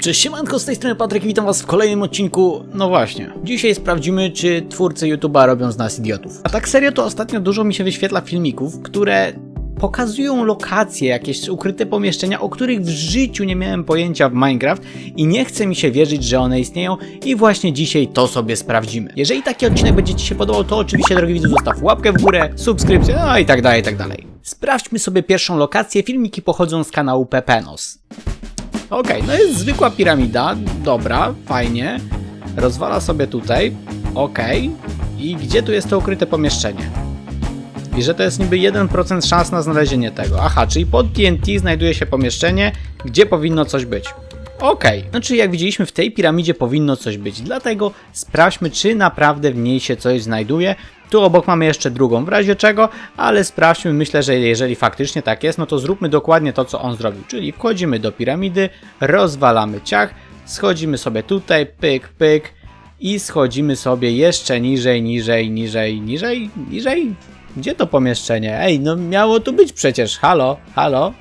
Cześć, siemanko, z tej strony Patryk, witam was w kolejnym odcinku. No właśnie, dzisiaj sprawdzimy, czy twórcy YouTube'a robią z nas idiotów. A tak serio, to ostatnio dużo mi się wyświetla filmików, które pokazują lokacje, jakieś ukryte pomieszczenia, o których w życiu nie miałem pojęcia w Minecraft i nie chce mi się wierzyć, że one istnieją i właśnie dzisiaj to sobie sprawdzimy. Jeżeli taki odcinek będzie Ci się podobał, to oczywiście, drogi widzu, zostaw łapkę w górę, subskrypcję, no i tak dalej, i tak dalej. Sprawdźmy sobie pierwszą lokację, filmiki pochodzą z kanału Pepenos. Okej, no jest zwykła piramida, dobra, fajnie. Rozwala sobie tutaj, okej. I gdzie tu jest to ukryte pomieszczenie? I że to jest niby 1% szans na znalezienie tego. Aha, czyli pod TNT znajduje się pomieszczenie, gdzie powinno coś być. Okej, no czyli jak widzieliśmy w tej piramidzie powinno coś być, dlatego sprawdźmy czy naprawdę w niej się coś znajduje. Tu obok mamy jeszcze drugą, w razie czego, ale sprawdźmy, myślę, że jeżeli faktycznie tak jest, no to zróbmy dokładnie to, co on zrobił. Czyli wchodzimy do piramidy, rozwalamy ciach, schodzimy sobie tutaj, pyk, pyk i schodzimy sobie jeszcze niżej, niżej, niżej, niżej, niżej. Gdzie to pomieszczenie? Ej, no miało tu być przecież. Halo, halo,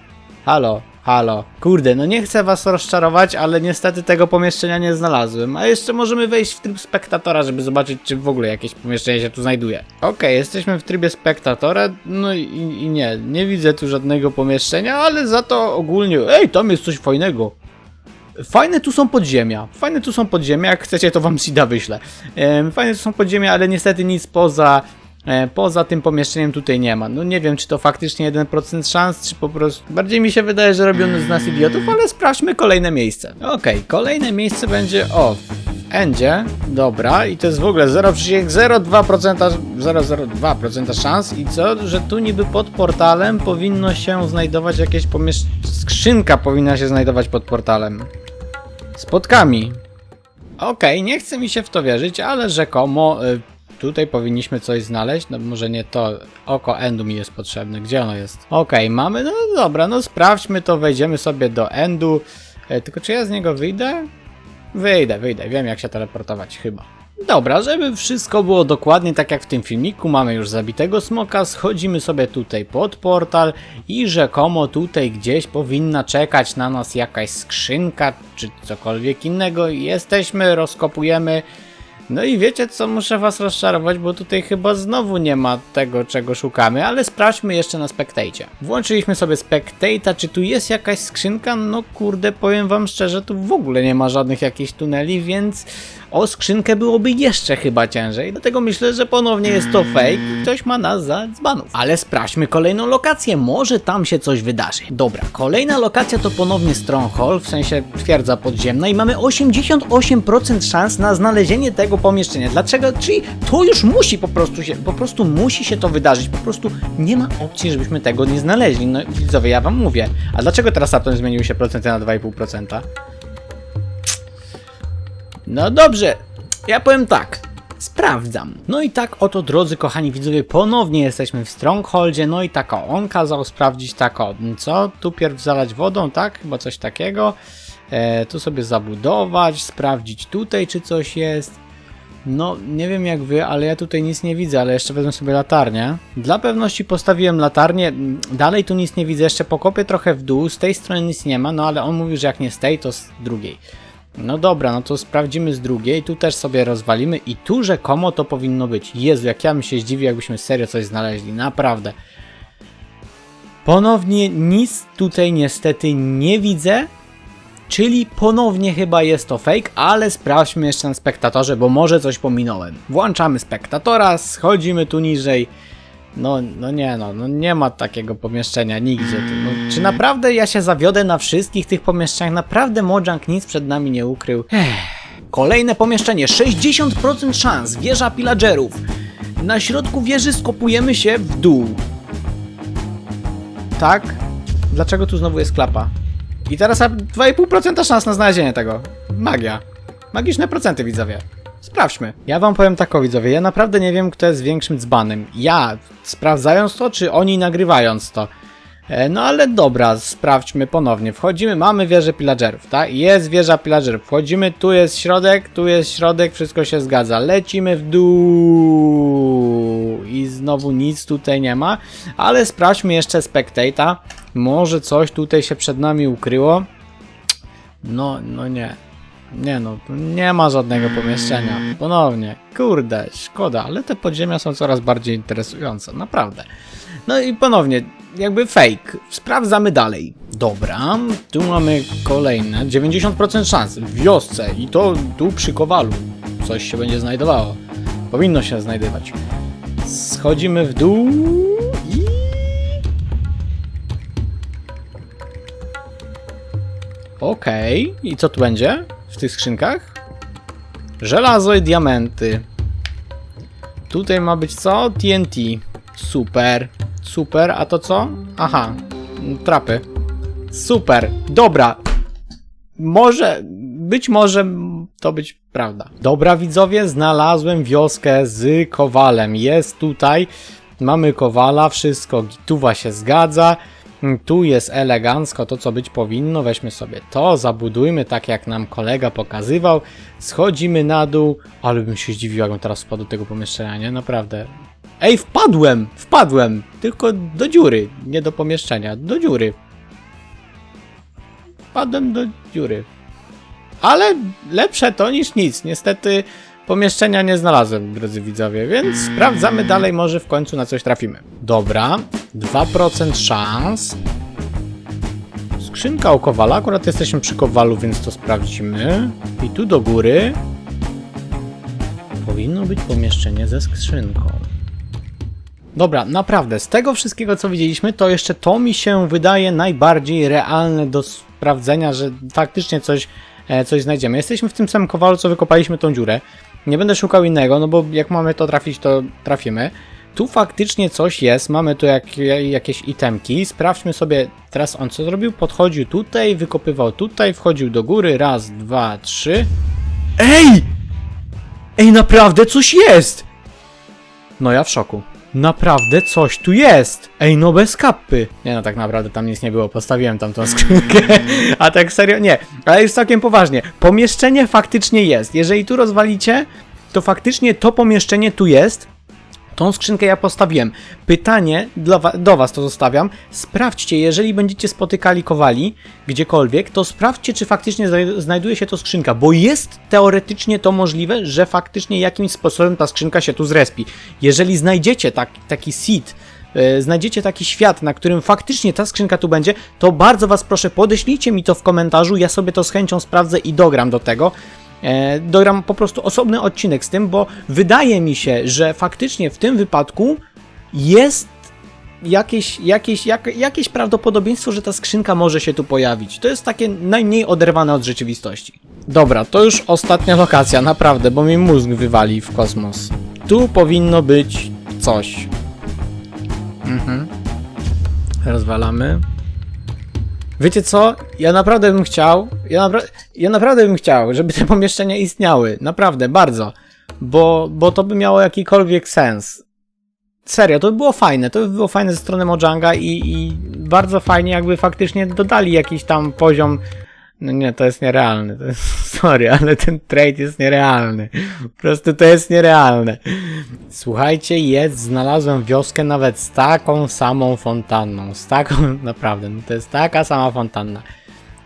halo, halo. Kurde, no nie chcę was rozczarować, ale niestety tego pomieszczenia nie znalazłem. A jeszcze możemy wejść w tryb spektatora, żeby zobaczyć, czy w ogóle jakieś pomieszczenie się tu znajduje. Okej, jesteśmy w trybie spektatora, no i, i nie, nie widzę tu żadnego pomieszczenia, ale za to ogólnie, ej, tam jest coś fajnego. Fajne tu są podziemia. Fajne tu są podziemia. Jak chcecie, to wam Sida wyślę. Fajne tu są podziemia, ale niestety nic poza, poza tym pomieszczeniem tutaj nie ma. No nie wiem, czy to faktycznie 1% szans, czy po prostu. Bardziej mi się wydaje, że robią z nas idiotów, ale sprawdźmy kolejne miejsce. Okej, kolejne miejsce będzie. O, Endzie. Dobra, i to jest w ogóle 0,02% 0,02% szans. I co? Że tu niby pod portalem powinno się znajdować jakieś pomieszczenie. Skrzynka powinna się znajdować pod portalem. Spotkami. Okej, nie chce mi się w to wierzyć, ale rzekomo y, tutaj powinniśmy coś znaleźć. No może nie to. Oko endu mi jest potrzebne. Gdzie ono jest? Okej, mamy. No dobra, no sprawdźmy to. Wejdziemy sobie do endu. E, tylko czy ja z niego wyjdę? Wyjdę, wyjdę. Wiem jak się teleportować chyba. Dobra, żeby wszystko było dokładnie tak jak w tym filmiku, mamy już zabitego smoka, schodzimy sobie tutaj pod portal i rzekomo tutaj gdzieś powinna czekać na nas jakaś skrzynka czy cokolwiek innego. Jesteśmy, rozkopujemy. No i wiecie co, muszę was rozczarować, bo tutaj chyba znowu nie ma tego, czego szukamy, ale sprawdźmy jeszcze na Spectate. Włączyliśmy sobie Spectate'a, czy tu jest jakaś skrzynka? No kurde, powiem wam szczerze, tu w ogóle nie ma żadnych jakichś tuneli, więc o skrzynkę byłoby jeszcze chyba ciężej. Dlatego myślę, że ponownie jest to fake ktoś ma nas za dzbanów. Ale sprawdźmy kolejną lokację, może tam się coś wydarzy. Dobra, kolejna lokacja to ponownie Stronghold, w sensie twierdza podziemna i mamy 88% szans na znalezienie tego pomieszczenia. Dlaczego? Czyli to już musi po prostu się, po prostu musi się to wydarzyć. Po prostu nie ma opcji, żebyśmy tego nie znaleźli. No widzowie, ja wam mówię. A dlaczego teraz Apton zmienił się procenty na 2,5%? No dobrze, ja powiem tak. Sprawdzam. No i tak oto, drodzy kochani widzowie, ponownie jesteśmy w Strongholdzie. No i tak on kazał sprawdzić tak co? Tu pierw zalać wodą, tak? Chyba coś takiego. E, tu sobie zabudować, sprawdzić tutaj, czy coś jest. No, nie wiem jak wy, ale ja tutaj nic nie widzę, ale jeszcze wezmę sobie latarnię. Dla pewności postawiłem latarnię, mm, dalej tu nic nie widzę, jeszcze pokopię trochę w dół, z tej strony nic nie ma, no ale on mówił, że jak nie z tej, to z drugiej. No dobra, no to sprawdzimy z drugiej, tu też sobie rozwalimy i tu rzekomo to powinno być. Jezu, jak ja bym się zdziwił, jakbyśmy serio coś znaleźli, naprawdę. Ponownie nic tutaj niestety nie widzę, czyli ponownie chyba jest to fake, ale sprawdźmy jeszcze na spektatorze, bo może coś pominąłem. Włączamy spektatora, schodzimy tu niżej. No, no nie no, no nie ma takiego pomieszczenia nigdzie. No, czy naprawdę ja się zawiodę na wszystkich tych pomieszczeniach? Naprawdę Mojang nic przed nami nie ukrył? Ech. Kolejne pomieszczenie, 60% szans, wieża pillagerów. Na środku wieży skopujemy się w dół. Tak? Dlaczego tu znowu jest klapa? I teraz a 2,5% szans na znalezienie tego. Magia. Magiczne procenty, widzowie. Sprawdźmy. Ja wam powiem tak, widzowie, ja naprawdę nie wiem, kto jest większym dzbanem. Ja, sprawdzając to, czy oni nagrywając to. E, No ale dobra, sprawdźmy ponownie. Wchodzimy, mamy wieżę pillagerów, tak? Jest wieża pillagerów. Wchodzimy, tu jest środek, tu jest środek, wszystko się zgadza. Lecimy w dół i znowu nic tutaj nie ma. Ale sprawdźmy jeszcze Spectate'a. Może coś tutaj się przed nami ukryło. No, no nie. Nie no, nie ma żadnego pomieszczenia. Ponownie. Kurde, szkoda, ale te podziemia są coraz bardziej interesujące, naprawdę. No i ponownie, jakby fake. Sprawdzamy dalej. Dobra, tu mamy kolejne 90% szans w wiosce i to tu przy Kowalu. Coś się będzie znajdowało. Powinno się znajdować. Schodzimy w dół i... Okej, i co tu będzie w tych skrzynkach? Żelazo i diamenty. Tutaj ma być co? TNT. Super, super, a to co? Aha, trapy. Super, dobra. Może, być może to być prawda. Dobra widzowie, znalazłem wioskę z kowalem. Jest tutaj, mamy kowala, wszystko gituwa się zgadza. Tu jest elegancko to, co być powinno. Weźmy sobie to, zabudujmy tak, jak nam kolega pokazywał. Schodzimy na dół. Ale bym się zdziwił, jakbym teraz wpadł do tego pomieszczenia, nie? Naprawdę. Ej, wpadłem! Wpadłem! Tylko do dziury, nie do pomieszczenia. Do dziury. Wpadłem do dziury. Ale lepsze to niż nic. Niestety pomieszczenia nie znalazłem, drodzy widzowie, więc sprawdzamy dalej, może w końcu na coś trafimy. Dobra, 2% szans. Skrzynka u Kowala, akurat jesteśmy przy Kowalu, więc to sprawdzimy. I tu do góry powinno być pomieszczenie ze skrzynką. Dobra, naprawdę, z tego wszystkiego co widzieliśmy, to jeszcze to mi się wydaje najbardziej realne do sprawdzenia, że faktycznie coś, coś znajdziemy. Jesteśmy w tym samym kowalu, co wykopaliśmy tą dziurę. Nie będę szukał innego, no bo jak mamy to trafić, to trafimy. Tu faktycznie coś jest, mamy tu jak, jakieś itemki. Sprawdźmy sobie teraz on co zrobił. Podchodził tutaj, wykopywał tutaj, wchodził do góry. Raz, dwa, trzy. Ej! Ej, naprawdę coś jest! No ja w szoku. Naprawdę coś tu jest! Ej, no bez kappy! Nie no, tak naprawdę tam nic nie było, postawiłem tam tą skrzynkę. A tak serio, nie. Ale jest całkiem poważnie. Pomieszczenie faktycznie jest. Jeżeli tu rozwalicie, to faktycznie to pomieszczenie tu jest. Tą skrzynkę ja postawiłem. Pytanie do Was to zostawiam. Sprawdźcie, jeżeli będziecie spotykali kowali gdziekolwiek, to sprawdźcie, czy faktycznie znaj- znajduje się to skrzynka, bo jest teoretycznie to możliwe, że faktycznie jakimś sposobem ta skrzynka się tu zrespi. Jeżeli znajdziecie tak, taki seed, e, znajdziecie taki świat, na którym faktycznie ta skrzynka tu będzie, to bardzo Was proszę, podeślijcie mi to w komentarzu, ja sobie to z chęcią sprawdzę i dogram do tego. E, dogram po prostu osobny odcinek z tym, bo wydaje mi się, że faktycznie w tym wypadku jest jakieś, jakieś, jak, jakieś prawdopodobieństwo, że ta skrzynka może się tu pojawić. To jest takie najmniej oderwane od rzeczywistości. Dobra, to już ostatnia lokacja, naprawdę, bo mi mózg wywali w kosmos. Tu powinno być coś. Mhm. Rozwalamy. Wiecie co? Ja naprawdę bym chciał, ja, napra- ja naprawdę bym chciał, żeby te pomieszczenia istniały. Naprawdę, bardzo. Bo, bo to by miało jakikolwiek sens. Serio, to by było fajne. To by było fajne ze strony Mojanga i, i bardzo fajnie jakby faktycznie dodali jakiś tam poziom. No nie, to jest nierealne. To jest, sorry, ale ten trade jest nierealny. Po prostu to jest nierealne. Słuchajcie, jest, znalazłem wioskę nawet z taką samą fontanną. Z taką, naprawdę, no to jest taka sama fontanna.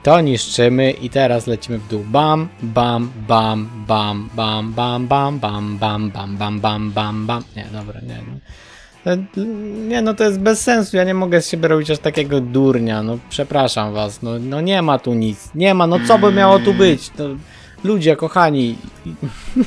To niszczymy i teraz lecimy w dół. Bam, bam, bam, bam, bam, bam, bam, bam, bam, bam, bam, bam, bam, bam. Nie, dobra, nie. nie. No, Nie no, to jest bez sensu, ja nie mogę z siebie robić aż takiego durnia, no przepraszam was, no, no nie ma tu nic, nie ma, no co by miało tu być, no, ludzie kochani,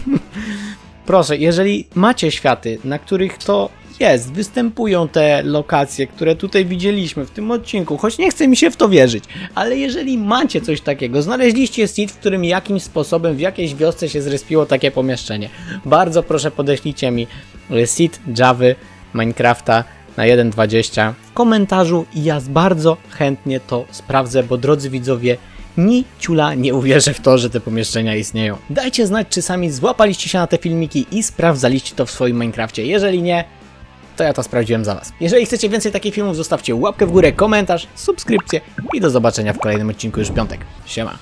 proszę, jeżeli macie światy, na których to jest, występują te lokacje, które tutaj widzieliśmy w tym odcinku, choć nie chce mi się w to wierzyć, ale jeżeli macie coś takiego, znaleźliście seed, w którym jakimś sposobem w jakiejś wiosce się zrespiło takie pomieszczenie, bardzo proszę podeślijcie mi e, seed Javy Minecrafta na 1.20 w komentarzu i ja bardzo chętnie to sprawdzę, bo drodzy widzowie, ni ciula nie uwierzę w to, że te pomieszczenia istnieją. Dajcie znać, czy sami złapaliście się na te filmiki i sprawdzaliście to w swoim Minecrafcie. Jeżeli nie, to ja to sprawdziłem za Was. Jeżeli chcecie więcej takich filmów, zostawcie łapkę w górę, komentarz, subskrypcję i do zobaczenia w kolejnym odcinku już w piątek. Siema.